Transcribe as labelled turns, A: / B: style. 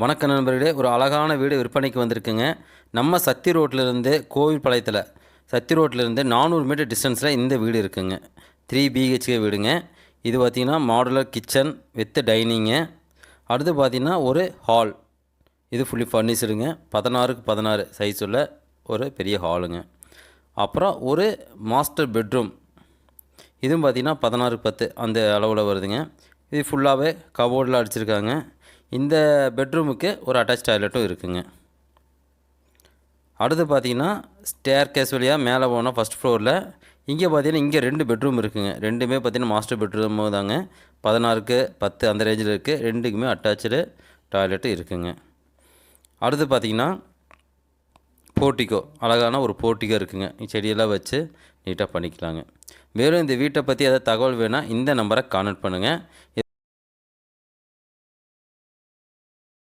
A: வணக்கம் நண்பர்களே ஒரு அழகான வீடு விற்பனைக்கு வந்திருக்குங்க. நம்ம சத்தி ரோட்லேருந்து கோவில்பாளையத்தில் சக்தி சத்தி ரோட்லேருந்து நானூறு மீட்டர் டிஸ்டன்ஸில் இந்த வீடு இருக்குங்க. த்ரீ பிஹெச்கே வீடுங்க. இது பார்த்திங்கன்னா மாடுலர் கிச்சன் வித் டைனிங்கு அடுத்து பார்த்திங்கன்னா ஒரு ஹால் இது ஃபுல்லி ஃபர்னிச்சருங்க பதினாறுக்கு பதினாறு சைஸ் உள்ள ஒரு பெரிய ஹாலுங்க அப்புறம் ஒரு மாஸ்டர் பெட்ரூம் இதுவும் பார்த்தீங்கன்னா பதினாறுக்கு பத்து அந்த அளவில் வருதுங்க. இது ஃபுல்லாகவே கபோர்டில் அடிச்சிருக்காங்க. இந்த பெட்ரூமுக்கு ஒரு அட்டாச் டாய்லெட்டும் இருக்குங்க. அடுத்து பார்த்தீங்கன்னா ஸ்டேர் கேஸ் வழியாக மேலே போனால் ஃபஸ்ட் ஃப்ளோரில் இங்கே பார்த்தீங்கன்னா இங்கே ரெண்டு பெட்ரூம் இருக்குங்க. ரெண்டுமே பார்த்தீங்கன்னா மாஸ்டர் பெட்ரூம் தாங்க. பதினாறுக்கு பத்து அந்த ரேஞ்சில் இருக்குது ரெண்டுக்குமே அட்டாச்சு டாய்லெட்டு இருக்குங்க. அடுத்து பார்த்தீங்கன்னா போர்ட்டிக்கோ அழகான ஒரு போர்ட்டிகோ இருக்குங்க. செடியெல்லாம் வச்சு நீட்டாக பண்ணிக்கலாங்க. மேலும் இந்த வீட்டை பற்றி ஏதாவது தகவல் வேணால் இந்த நம்பரை கான்டெக்ட் பண்ணுங்கள்